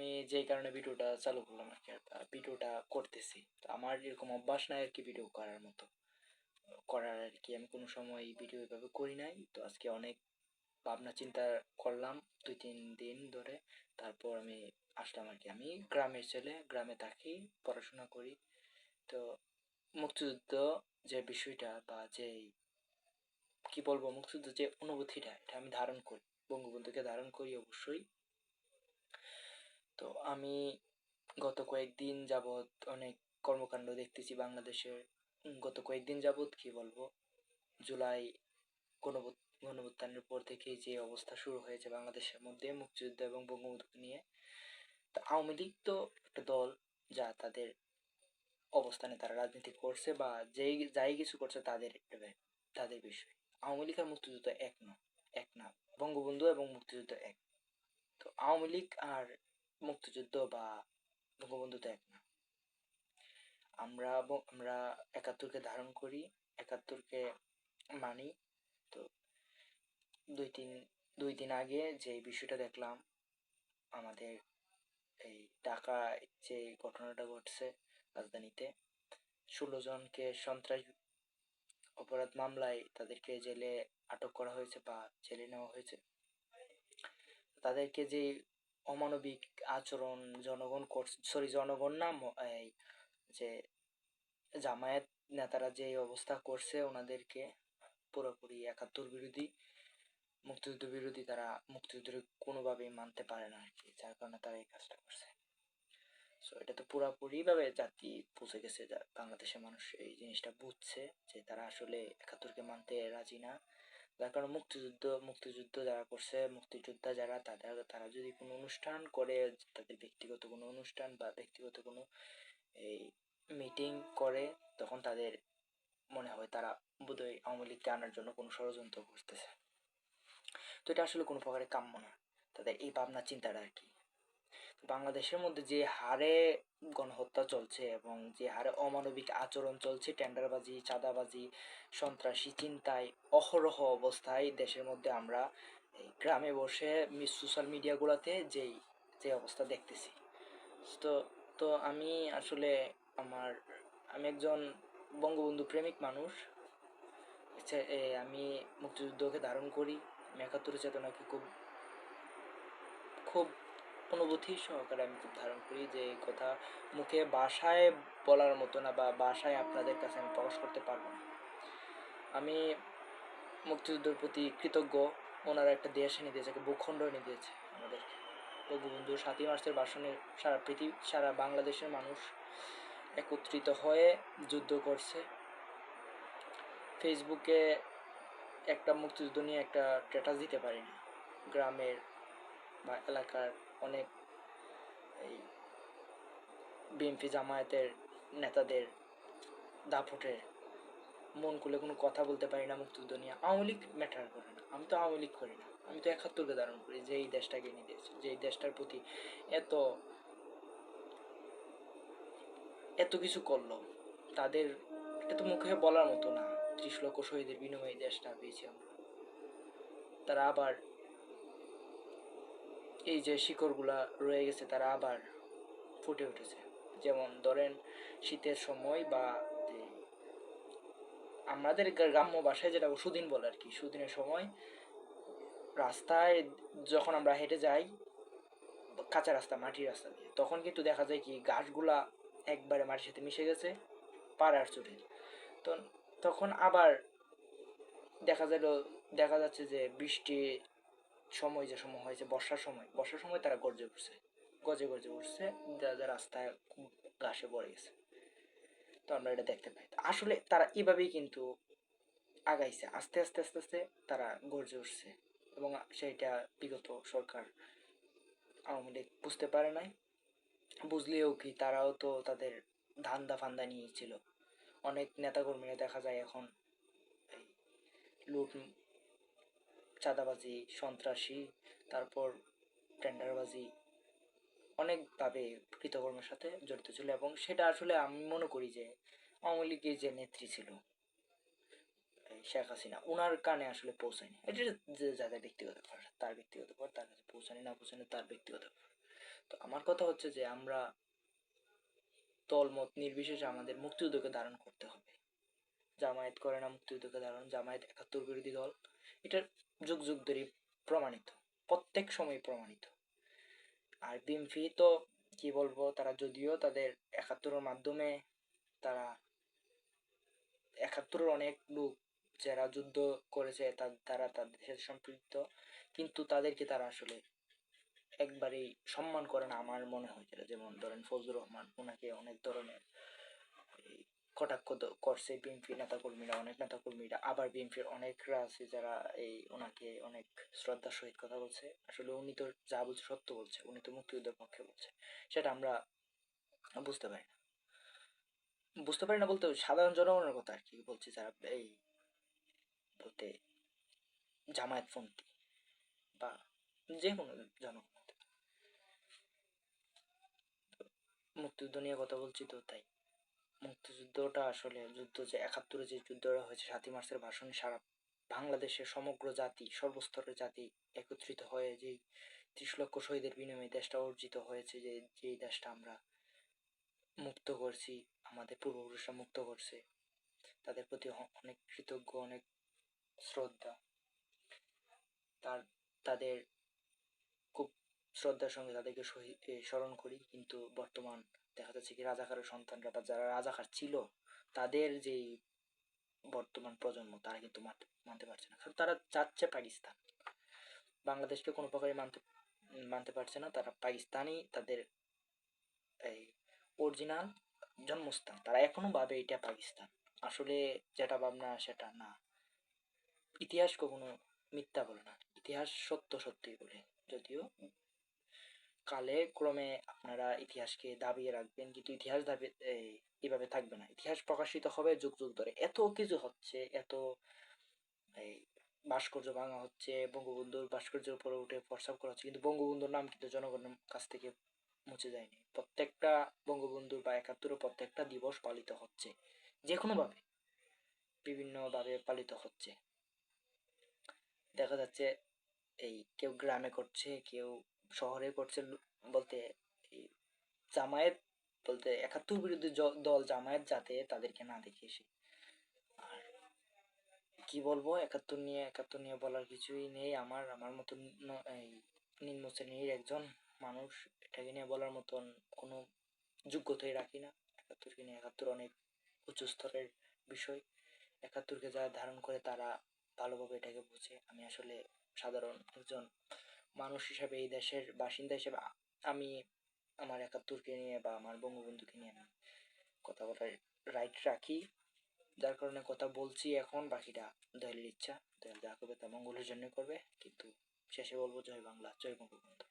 আমি যেই কারণে ভিডিওটা চালু করলাম আর কি ভিডিওটা করতেছি। তো আমার এরকম অভ্যাস নাই আর কি ভিডিও করার মতো। করার আর কি, আমি কোনো সময় ভিডিও এভাবে করি নাই। তো আজকে অনেক ভাবনা চিন্তা করলাম, দুই, তিন দিন ধরে। তারপর আমি আসলাম আর কি। আমি গ্রামের ছেলে, গ্রামে থাকি, পড়াশোনা করি। তো মুক্তিযুদ্ধ যে বিষয়টা বা যে কি বলব, মুক্তিযুদ্ধ যে অনুভূতিটা, এটা আমি ধারণ করি, বঙ্গবন্ধুকে ধারণ করি অবশ্যই। তো আমি গত কয়েকদিন যাবৎ অনেক কর্মকাণ্ড দেখতেছি বাংলাদেশের। উম, গত কয়েকদিন যাবৎ কি বলব? জুলাই গণভূ- গণভুত্থানের পর থেকে যে অবস্থা শুরু হয়েছে বাংলাদেশের মধ্যে মুক্তিযুদ্ধ এবং বঙ্গবন্ধুকে নিয়ে। তা আওয়ামী লীগ তো একটা দল যা তাদের অবস্থানে তারা রাজনীতি করছে বা যেই যাই কিছু করছে তাদের একটা তাদের বিষয়। আওয়ামী লীগ আর মুক্তিযুদ্ধ এক না এক না। বঙ্গবন্ধু এবং মুক্তিযুদ্ধ এক। তো আওয়ামী লীগ আর মুক্তিযুদ্ধ বা বঙ্গবন্ধু তো এক না। আমরা আমরা একাত্তরকে ধারণ করি, একাত্তরকে মানি। তো দুই তিন, দুই দিন আগে যে বিষয়টা দেখলাম, আমাদের এই ঢাকায় যে ঘটনাটা ঘটছে রাজধানীতে, ষোলো জনকে সন্ত্রাস অপরাধ মামলায় তাদেরকে জেলে আটক করা হয়েছে বা জেলে নেওয়া হয়েছে। তাদেরকে যে অমানবিক আচরণ জনগণ সরি জনগণ না এই যে জামায়াত নেতারা যে অবস্থা করছে, ওনাদেরকে পুরোপুরি একাত্তর বিরোধী, মুক্তিযুদ্ধ বিরোধী তারা মুক্তিযুদ্ধের কোনোভাবেই মানতে পারে না আর কি, যার কারণে তারা এই কাজটা করছে। সো এটা তো পুরাপুরি ভাবে জাতি পৌঁছে গেছে বাংলাদেশের মানুষ এই জিনিসটা বুঝছে যে তারা আসলে একাত্তরকে মানতে রাজি না। যার কারণে মুক্তিযুদ্ধ মুক্তিযুদ্ধ যারা করছে, মুক্তিযোদ্ধা যারা, তাদের, তারা যদি কোনো অনুষ্ঠান করে, তাদের ব্যক্তিগত কোনো অনুষ্ঠান বা ব্যক্তিগত কোনো এই মিটিং করে, তখন তাদের মনে হয় তারা বোধহয় আওয়ামী লীগকে আনার জন্য কোনো ষড়যন্ত্র করতেছে। তো এটা আসলে কোনো প্রকারের কাম্য না। তাদের এই ভাবনা, চিন্তাটা আর কি। বাংলাদেশের মধ্যে যে হারে গণহত্যা চলছে এবং যে হারে অমানবিক আচরণ চলছে, টেন্ডারবাজি, চাঁদাবাজি, সন্ত্রাসী চিন্তায় অহরহ অবস্থায় দেশের মধ্যে আমরা গ্রামে বসে সোশ্যাল মিডিয়াগুলোতে যেই, যে অবস্থা দেখতেছি। তো তো আমি আসলে আমার, আমি একজন বঙ্গবন্ধু প্রেমিক মানুষ। আমি মুক্তিযুদ্ধকে ধারণ করি। আমি একাত্তর চেতনাকে খুব অনুভূতি সহকারে আমি খুব ধারণ করি যে এই কথা মুখে বাসায় বলার মতো না বা বাসায় আপনাদের কাছে আমি প্রকাশ করতে পারব না। আমি মুক্তিযুদ্ধের প্রতি কৃতজ্ঞ। ওনারা একটা দেশ এনে দিয়েছে, একটা ভূখণ্ড এনে দিয়েছে আমাদেরকে। বঙ্গবন্ধু সাতই মার্চের ভাষণে সারা পৃথিবী সারা বাংলাদেশের মানুষ একত্রিত হয়ে যুদ্ধ করছে। ফেসবুকে একটা মুক্তিযুদ্ধ নিয়ে একটা স্ট্যাটাস দিতে পারি না গ্রামের বা এলাকার অনেক এই বিএনপি জামায়াতের নেতাদের দাপটের মন খুলে কোনো কথা বলতে পারি না, মুক্তিযুদ্ধ নিয়ে। আওয়ামী লীগ ম্যাটার করে না। আমি তো আওয়ামী লীগ করি না। আমি তো একাত্তরকে ধারণ করি, যে এই দেশটাকে নিয়ে দিয়েছে, যে এই দেশটার প্রতি এত এত কিছু করল। তাদের, এটা তো মুখে বলার মতো না। ত্রিশ লক্ষ শহীদের বিনিময়ে দেশটা পেয়েছি আমরা। তারা আবার এই যে শিকড়গুলা রয়ে গেছে, তারা আবার ফুটে উঠেছে। যেমন ধরেন, শীতের সময় বা আমাদের গ্রা- গ্রাম্য ভাষায় যেটা সুদিন বলে আর কি, সুদিনের সময় রাস্তায় যখন আমরা হেঁটে যাই, কাঁচা রাস্তা, মাটির রাস্তা দিয়ে, তখন কিন্তু দেখা যায় কি গাছগুলা একবারে মাটির সাথে মিশে গেছে, পাড়ার চুটে। তো তখন আবার দেখা গেল দেখা যাচ্ছে যে বৃষ্টি সময় যে সময় হয়েছে বর্ষার সময় বর্ষার সময় তারা গর্জে উঠছে। গজে গর্জে উঠছে, যা যা রাস্তায় ঘাসে পড়ে গেছে। তো আমরা এটা দেখতে পাই। আসলে তারা এভাবেই কিন্তু আগাইছে। আস্তে আস্তে আস্তে আস্তে তারা গর্জে উঠছে এবং সেইটা বিগত সরকার আওয়ামী লীগ বুঝতে পারে নাই। বুঝলেও কি তারাও তো তাদের ধান্দা ফান্দা নিয়েই ছিল। অনেক নেতাকর্মীরা দেখা যায় এখন লুট চাঁদাবাজি, সন্ত্রাসী, তারপর টেন্ডারবাজি অনেকভাবে কৃতকর্মের সাথে জড়িত ছিল এবং সেটা আসলে আমি মনে করি যে আওয়ামী লীগের যে নেত্রী ছিল শেখ হাসিনা ওনার কানে আসলে পৌঁছায়নি। এটা যাদের ব্যক্তিগত ব্যাপার, তার ব্যক্তিগত ব্যাপার, তার কাছে পৌঁছানি না পৌঁছানি তার ব্যক্তিগত ব্যাপার। তো আমার কথা হচ্ছে যে আমরা দলমত নির্বিশেষে আমাদের মুক্তিযুদ্ধকে ধারণ করতে হবে। জামায়াত করে না মুক্তিযুদ্ধকে ধারণ, জামায়াত একাত্তর বিরোধী দল এটা যুগ যুগ ধরে প্রমাণিত, প্রত্যেক সময় প্রমাণিত। আর বিএমপি তো, কি বলব, তারা যদিও তাদের একাত্তরের মাধ্যমে তারা একাত্তরের অনেক লোক যারা যুদ্ধ করেছে তারা তাদের সাথে সম্পৃক্ত, কিন্তু তাদেরকে তারা আসলে একবারেই সম্মান করে না, আমার মনে হয় যেমন ধরেন ফজলুর রহমান ওনাকে অনেক ধরনের কটাক্ষ করছে বিএনপি নেতাকর্মীরা, অনেক নেতাকর্মীরা। আবার বিএনপির অনেকরা আছে যারা এই ওনাকে অনেক শ্রদ্ধার সহিত কথা বলছে। আসলে উনি তো যা বলছে সত্য বলছে, উনি তো মুক্তিযুদ্ধের পক্ষে বলছে। সেটা আমরা বুঝতে পারি না। বুঝতে পারি না বলতে সাধারণ জনগণের কথা আর কি বলছি যারা এই বলতে জামায়াতপন্থী বা যে কোনো জনগণ। মুক্তিযুদ্ধ নিয়ে কথা বলছি তো তাই। মুক্তিযুদ্ধটা আসলে যুদ্ধ যে একাত্তরে যে যুদ্ধটা হয়েছে সাতই মার্চের ভাষণে সারা বাংলাদেশের সমগ্র জাতি, সর্বস্তরের জাতি একত্রিত হয়ে যেই ত্রিশ লক্ষ শহীদের বিনিময়ে দেশটা অর্জিত হয়েছে, যে যেই দেশটা আমরা মুক্ত করছি, আমাদের পূর্বপুরুষরা মুক্ত করছে, তাদের প্রতি অনেক কৃতজ্ঞ, অনেক শ্রদ্ধা। তার, তাদের খুব শ্রদ্ধার সঙ্গে তাদেরকে স্মরণ করি, কিন্তু বর্তমান দেখা যাচ্ছে কি রাজাকারের সন্তানরা বা যারা রাজাকার ছিল, তাদের যেই বর্তমান প্রজন্ম, তারা কিন্তু মানতে পারছে না। কারণ তারা চাচ্ছে পাকিস্তান। বাংলাদেশকে কোনো প্রকারে মানতে মানতে পারছে না। তারা পাকিস্তানি তাদের এই অরিজিনাল জন্মস্থান। তারা এখনও ভাবে এটা পাকিস্তান। আসলে যেটা ভাবনা, সেটা না। ইতিহাস কখনো মিথ্যা বলে না। ইতিহাস সত্য সত্যই বলে। যদিও কালে ক্রমে আপনারা ইতিহাসকে দাবিয়ে রাখবেন কিন্তু ইতিহাস দাবি এই, এভাবে থাকবে না। ইতিহাস প্রকাশিত হবে যুগ যুগ ধরে। এত কিছু হচ্ছে এত এই ভাস্কর্য ভাঙা হচ্ছে বঙ্গবন্ধুর ভাস্কর্যের উপরে উঠে প্রস্তাব করা হচ্ছে কিন্তু বঙ্গবন্ধুর নাম কিন্তু জনগণের কাছ থেকে মুছে যায়নি। প্রত্যেকটা বঙ্গবন্ধুর বা একাত্তরের প্রত্যেকটা দিবস পালিত হচ্ছে যে কোনো ভাবে বিভিন্ন পালিত হচ্ছে। দেখা যাচ্ছে এই কেউ গ্রামে করছে কেউ শহরে করছে বলতে জামায়াত বলতে একাত্তর বিরোধী দল জামায়াত যাতে তাদেরকে না দেখে আর কি বলব, একাত্তর নিয়ে একাত্তর নিয়ে বলার কিছুই নেই। আমার আমার মতন নিম্ন শ্রেণির একজন মানুষ এটাকে নিয়ে বলার মতন কোনো যোগ্যতাই রাখি না। একাত্তরকে নিয়ে একাত্তর অনেক উঁচু স্তরের বিষয়। একাত্তরকে যারা ধারণ করে তারা ভালোভাবে এটাকে বোঝে। আমি আসলে সাধারণ একজন মানুষ হিসাবে, এই দেশের বাসিন্দা হিসেবে আমি আমার একাত্তরকে নিয়ে বা আমার বঙ্গবন্ধুকে নিয়ে আমি কথা বলার রাইট রাখি। যার কারণে কথা বলছি এখন, বাকিটা দয়ালের ইচ্ছা। দয়াল যা করবে তা মঙ্গলের জন্য করবে। কিন্তু শেষে বলব, জয় বাংলা, জয় বঙ্গবন্ধু।